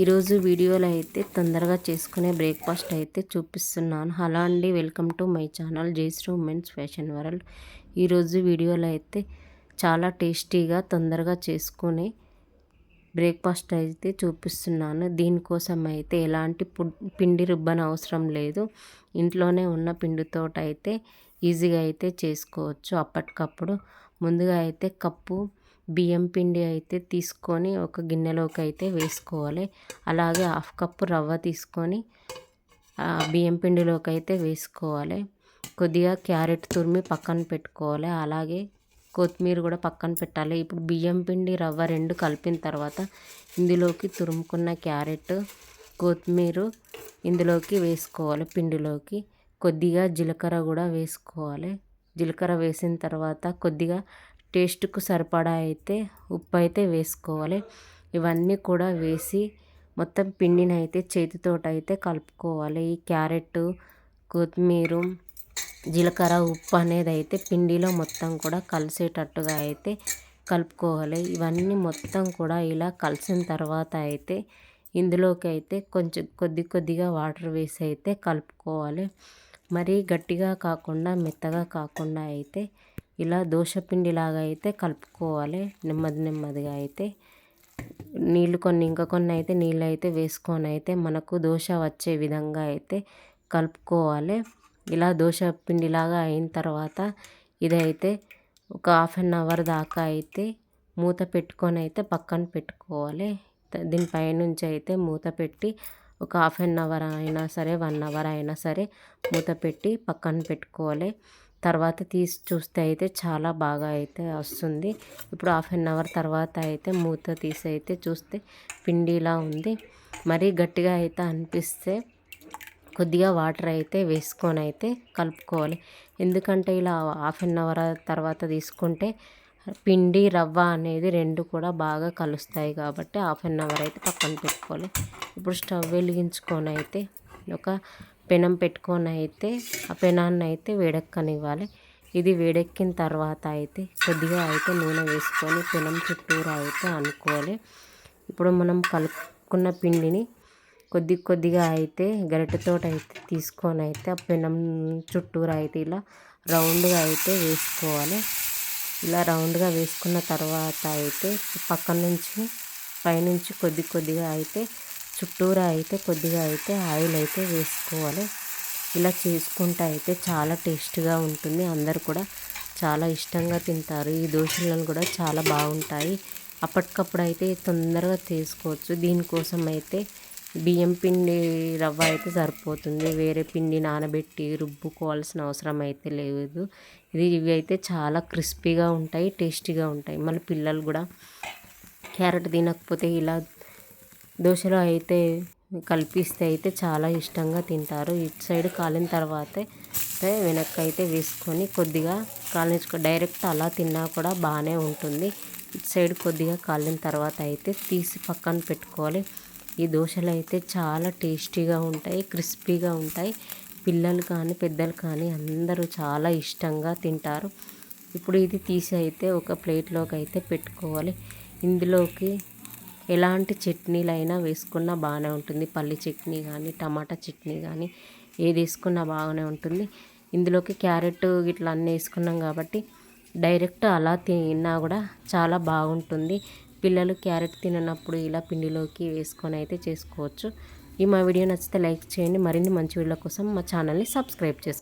ఈరోజు వీడియోలో అయితే తొందరగా చేసుకునే బ్రేక్ఫాస్ట్ అయితే చూపిస్తున్నాను. హలో అండి welcome to my channel Jaishree women's fashion world. ఈరోజు వీడియోలో అయితే చాలా టేస్టీగా తొందరగా చేసుకునే బ్రేక్ఫాస్ట్ అయితే చూపిస్తున్నాను. దీనికోసం అయితే ఎలాంటి పిండి రుబ్బన అవసరం లేదు. ఇంట్లోనే ఉన్న పిండితో అయితే ఈజీగా అయితే చేసుకోవచ్చు. అప్పటికప్పుడు ముందుగా అయితే కప్పు బియ్యం పిండి అయితే తీసుకొని ఒక గిన్నెలోకి అయితే వేసుకోవాలి. అలాగే హాఫ్ కప్పు రవ్వ తీసుకొని బియ్యం పిండిలోకి అయితే వేసుకోవాలి. కొద్దిగా క్యారెట్ తురిమి పక్కన పెట్టుకోవాలి. అలాగే కొత్తిమీర కూడా పక్కన పెట్టాలి. ఇప్పుడు బియ్యం పిండి రవ్వ రెండు కలిపిన తర్వాత ఇందులోకి తురుముకున్న క్యారెట్ కొత్తిమీర ఇందులోకి వేసుకోవాలి పిండిలోకి. కొద్దిగా జీలకర్ర కూడా వేసుకోవాలి. జీలకర్ర వేసిన తర్వాత కొద్దిగా టేస్ట్కు సరిపడా అయితే ఉప్పు అయితే వేసుకోవాలి. ఇవన్నీ కూడా వేసి మొత్తం పిండిని అయితే చేతితో అయితే కలుపుకోవాలి. ఈ క్యారెట్ కొత్తిమీర జీలకర్ర ఉప్పు అనేది అయితే పిండిలో మొత్తం కూడా కలిసేటట్టుగా అయితే కలుపుకోవాలి. ఇవన్నీ మొత్తం కూడా ఇలా కలిసిన తర్వాత అయితే ఇందులోకి అయితే కొంచెం కొద్ది కొద్దిగా వాటర్ వేసి అయితే కలుపుకోవాలి. మరీ గట్టిగా కాకుండా మెత్తగా కాకుండా అయితే ఇలా దోశపిండిలాగా అయితే కలుపుకోవాలి. నెమ్మది నెమ్మదిగా అయితే. నీళ్ళు కొన్ని ఇంకా కొన్ని అయితే నీళ్ళు అయితే వేసుకొని అయితే మనకు దోశ వచ్చే విధంగా అయితే కలుపుకోవాలి. ఇలా దోశ పిండిలాగా అయిన తర్వాత ఇదైతే ఒక హాఫ్ అన్ అవర్ దాకా అయితే మూత పెట్టుకొని అయితే పక్కన పెట్టుకోవాలి. దీనిపైనుంచి అయితే మూత పెట్టి ఒక హాఫ్ అన్ అవర్ అయినా సరే వన్ అవర్ అయినా సరే మూత పెట్టి పక్కన పెట్టుకోవాలి. తర్వాత తీసి చూస్తే అయితే చాలా బాగా అయితే వస్తుంది. ఇప్పుడు హాఫ్ అన్ అవర్ తర్వాత అయితే మూత తీసి అయితే చూస్తే పిండిలా ఉంది. మరీ గట్టిగా అయితే అనిపిస్తే కొద్దిగా వాటర్ అయితే వేసుకొని అయితే కలుపుకోవాలి. ఎందుకంటే ఇలా హాఫ్ అన్ అవర్ తర్వాత తీసుకుంటే పిండి రవ్వ అనేది రెండు కూడా బాగా కలుస్తాయి కాబట్టి హాఫ్ అన్ అవర్ అయితే పక్కన పెట్టుకోవాలి. ఇప్పుడు స్టవ్ వెలిగించుకొని అయితే ఒక పెనం పెట్టుకొని అయితే ఆ పెనాన్ని అయితే వేడెక్కనివ్వాలి. ఇది వేడెక్కిన తర్వాత అయితే కొద్దిగా అయితే నూనె వేసుకొని పెనం చుట్టూరా అయితే అనుకోవాలి. ఇప్పుడు మనం కలుపుకున్న పిండిని కొద్ది కొద్దిగా అయితే గరిటెతో అయితే తీసుకొని అయితే ఆ పెనం చుట్టూరా అయితే ఇలా రౌండ్గా అయితే వేసుకోవాలి. ఇలా రౌండ్గా వేసుకున్న తర్వాత అయితే పక్కన నుంచి పైనుంచి కొద్ది కొద్దిగా అయితే చుట్టూరా అయితే కొద్దిగా అయితే ఆయిల్ అయితే వేసుకోవాలి. ఇలా చేసుకుంటే అయితే చాలా టేస్ట్గా ఉంటుంది. అందరు కూడా చాలా ఇష్టంగా తింటారు. ఈ దోశలను కూడా చాలా బాగుంటాయి. అప్పటికప్పుడు అయితే తొందరగా చేసుకోవచ్చు. దీనికోసం అయితే బియ్యం పిండి రవ్వ అయితే సరిపోతుంది. వేరే పిండి నానబెట్టి రుబ్బుకోవాల్సిన అవసరం అయితే లేదు. ఇది ఇవి అయితే చాలా క్రిస్పీగా ఉంటాయి టేస్టీగా ఉంటాయి. మళ్ళీ పిల్లలు కూడా క్యారెట్ తినకపోతే ఇలా దోశలో అయితే కలిపిస్తే అయితే చాలా ఇష్టంగా తింటారు. ఇటు సైడ్ కాలిన తర్వాత వెనక్కి అయితే వేసుకొని కొద్దిగా కాలించుకో డైరెక్ట్ అలా తిన్నా కూడా బాగానే ఉంటుంది. ఇటు సైడ్ కొద్దిగా కాలిన తర్వాత అయితే తీసి పక్కన పెట్టుకోవాలి. ఈ దోశలు అయితే చాలా టేస్టీగా ఉంటాయి క్రిస్పీగా ఉంటాయి. పిల్లలు కానీ పెద్దలు కానీ అందరూ చాలా ఇష్టంగా తింటారు. ఇప్పుడు ఇది తీసి అయితే ఒక ప్లేట్లోకి అయితే పెట్టుకోవాలి. ఇందులోకి ఎలాంటి చట్నీలైనా వేసుకున్నా బాగానే ఉంటుంది. పల్లి చట్నీ కానీ టమాటా చట్నీ కానీ ఏది వేసుకున్నా బాగానే ఉంటుంది. ఇందులోకి క్యారెట్ ఇట్లా అన్నీ వేసుకున్నాం కాబట్టి డైరెక్ట్ అలా తిన్నా కూడా చాలా బాగుంటుంది. పిల్లలు క్యారెట్ తిననప్పుడు ఇలా పిండిలోకి వేసుకొని అయితే చేసుకోవచ్చు. ఈ మా వీడియో నచ్చితే లైక్ చేయండి. మరిన్ని మంచి వీడియోల కోసం మా ఛానల్ని సబ్స్క్రైబ్ చేసుకోండి.